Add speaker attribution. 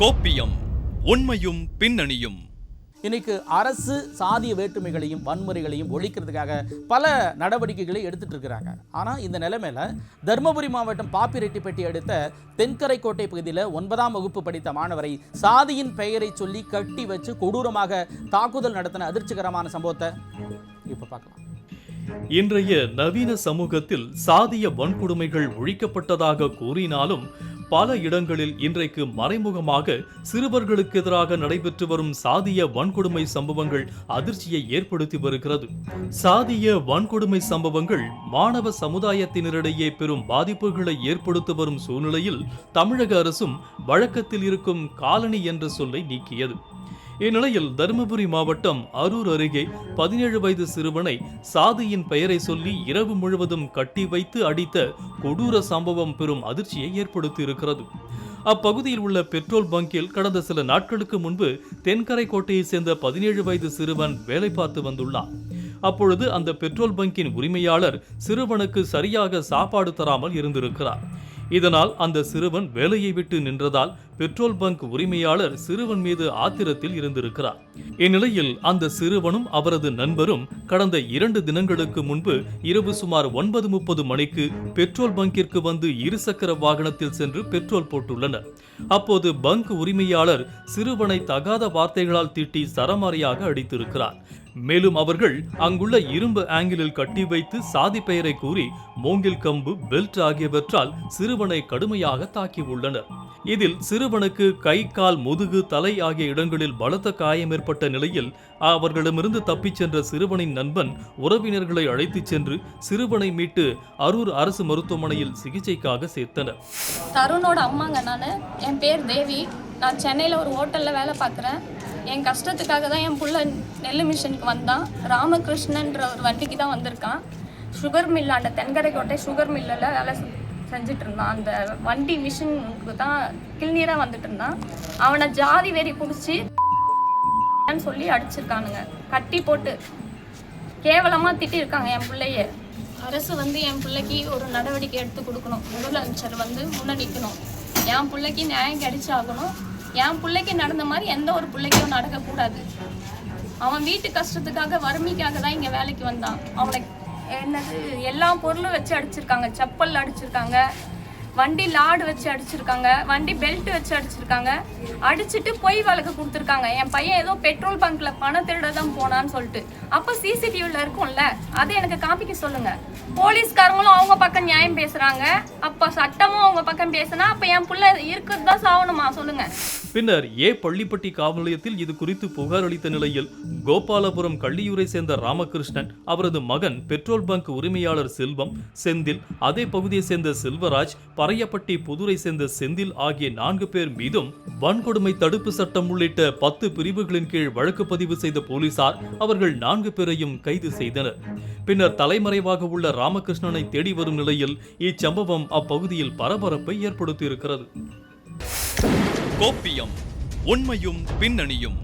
Speaker 1: கோப்பியம் உண்மையும் பின்னணியும்.
Speaker 2: இன்னைக்கு அரசு சாதிய வேற்றுமைகளையும் வன்முறைகளையும் ஒழிக்கிறதுக்காக பல நடவடிக்கைகளை எடுத்துட்டு இருக்கிறாங்க. ஆனால் இந்த நிலைமையில தருமபுரி மாவட்டம் பாப்பிரெட்டிப்பட்டி அடுத்த தென்கரைக்கோட்டை பகுதியில் ஒன்பதாம் வகுப்பு படித்த மாணவரை சாதியின் பெயரை சொல்லி கட்டி வச்சு கொடூரமாக தாக்குதல் நடத்தின அதிர்ச்சிகரமான சம்பவத்தை இப்போ பார்க்கலாம்.
Speaker 1: இன்றைய நவீன சமூகத்தில் சாதிய வன்கொடுமைகள் ஒழிக்கப்பட்டதாக கூறினாலும் பல இடங்களில் இன்றைக்கு மறைமுகமாக சிறுவர்களுக்கு எதிராக நடைபெற்று வரும் சாதிய வன்கொடுமை சம்பவங்கள் அதிர்ச்சியை ஏற்படுத்தி வருகிறது. சாதிய வன்கொடுமை சம்பவங்கள் மாணவ சமுதாயத்தினரிடையே பெரும் பாதிப்புகளை ஏற்படுத்தி வரும் சூழ்நிலையில் தமிழக அரசும் வழக்கத்தில் இருக்கும் காலனி என்ற சொல்லை நீக்கியது. இந்நிலையில் தருமபுரி மாவட்டம் அரூர் அருகே பதினேழு வயது சிறுவனை சாதியின் பெயரை சொல்லி இரவு முழுவதும் கட்டி வைத்து அடித்த கொடூர சம்பவம் பெரும் அதிர்ச்சியை ஏற்படுத்தி இருக்கிறது அப்பகுதியில் உள்ள பெட்ரோல் பங்கில் கடந்த சில நாட்களுக்கு முன்பு தென்கரை கோட்டையைச் சேர்ந்த பதினேழு வயது சிறுவன் வேலை பார்த்து வந்துள்ளான். அப்பொழுது அந்த பெட்ரோல் பங்கின் உரிமையாளர் சிறுவனுக்கு சரியாக சாப்பாடு தராமல் இருந்திருக்கிறார். இதனால் அந்த சிறுவன் வேலையை விட்டு நின்றதால் பெட்ரோல் பங்க் உரிமையாளர் சிறுவன் மீது ஆத்திரத்தில் இருந்திருக்கிறார். இந்நிலையில் அந்த சிறுவனும் அவரது நண்பரும் கடந்த இரண்டு தினங்களுக்கு முன்பு இரவு சுமார் ஒன்பது முப்பது மணிக்கு பெட்ரோல் பங்கிற்கு வந்து இருசக்கர வாகனத்தில் சென்று பெட்ரோல் போட்டுள்ளனர். அப்போது பங்க் உரிமையாளர் சிறுவனை தகாத வார்த்தைகளால் திட்டி சரமாரியாக அடித்திருக்கிறார். மேலும் அவர்கள் அங்குள்ள இரும்பு ஆங்கிலில் கட்டி வைத்து சாதி பெயரை கூறி மூங்கில் கம்பு பெல்ட் ஆகியவற்றால் சிறுவனை கடுமையாக தாக்கியுள்ளனர் இதில் சிறுவனுக்கு கை கால் முதுகு தலை ஆகிய இடங்களில் பலத்த காயம் ஏற்பட்ட நிலையில் அவர்களிடமிருந்து தப்பிச் சென்ற சிறுவனின் நண்பன் உறவினர்களை அழைத்துச் சென்று சிறுவனை மீட்டு அரூர் அரசு மருத்துவமனையில் சிகிச்சைக்காக சேர்த்தனர்.
Speaker 3: தருணோட அம்மாங்க நான். என் பேர் தேவி. நான் சென்னையில் ஒரு ஹோட்டலில் வேலை பார்க்குறேன். என் கஷ்டத்துக்காக தான் என் புள்ள நெல் மிஷனுக்கு வந்தான். ராமகிருஷ்ணன்ற ஒரு வண்டிக்கு தான் வந்திருக்கான். சுகர் மில் அந்த தென்கரைக்கோட்டை சுகர் மில்லில் வேலை செ- செஞ்சுட்டு இருந்தான். அந்த வண்டி மிஷினுக்கு தான் கிள்நீராக வந்துட்டு இருந்தான். அவனை ஜாதி வெறி பிடிச்சி சொல்லி அடிச்சிருக்கானுங்க. கட்டி போட்டு கேவலமாக திட்டிருக்காங்க என் பிள்ளைய. அரசு வந்து என் பிள்ளைக்கு ஒரு நடவடிக்கை எடுத்து கொடுக்கணும். முதலமைச்சர் வந்து முன்னணிக்கணும் என் பிள்ளைக்கு நியாயம் கிடைச்சாகணும். என் பிள்ளைக்கு நடந்த மாதிரி எந்த ஒரு பிள்ளைக்கும் நடக்கக்கூடாது. அவன் வீட்டு கஷ்டத்துக்காக வறுமைக்காக தான் இங்கே வேலைக்கு வந்தான். அவனை என்னது எல்லா பொருளும் வச்சு அடிச்சிருக்காங்க. செப்பல் அடிச்சிருக்காங்க. வண்டி லாடு வச்சு அடிச்சிருக்காங்க. வண்டி பெல்ட் வச்சு அடிச்சிருக்காங்க. அடிச்சிட்டு பொய் வழக்கு கொடுத்துருக்காங்க. என் பையன் ஏதோ பெட்ரோல் பங்க்ல பணம் திருட தான் போனான்னு சொல்லிட்டு. அப்போ சிசிடிவில இருக்கும்ல அதை எனக்கு காமிக்க சொல்லுங்க. போலீஸ்காரங்களும் அவங்க பக்கம் நியாயம் பேசுறாங்க. அப்ப சட்டமும் அவங்க பக்கம் பேசுனா அப்ப என் புள்ள இருக்கிறது தான் சாவணுமா? சொல்லுங்க.
Speaker 1: பின்னர் ஏ. பள்ளிப்பட்டி காவல் நிலையத்தில் இது குறித்து புகார் அளித்த நிலையில் கோபாலபுரம் கள்ளியூரை சேர்ந்த ராமகிருஷ்ணன் அவரது மகன் பெட்ரோல் பங்க் உரிமையாளர் செல்வம் செந்தில் அதே பகுதியை சேர்ந்த செல்வராஜ் பறையப்பட்டி புதுரை சேர்ந்த செந்தில் ஆகிய நான்கு பேர் மீதும் வன்கொடுமை தடுப்பு சட்டம் உள்ளிட்ட பத்து பிரிவுகளின் கீழ் வழக்கு பதிவு செய்த போலீசார் அவர்கள் நான்கு பேரையும் கைது செய்தனர். பின்னர் தலைமறைவாக உள்ள ராமகிருஷ்ணனை தேடி வரும் நிலையில் இச்சம்பவம் அப்பகுதியில் பரபரப்பை ஏற்படுத்தியிருக்கிறது. கோப்பியம் உண்மையும் பின்னணியும்.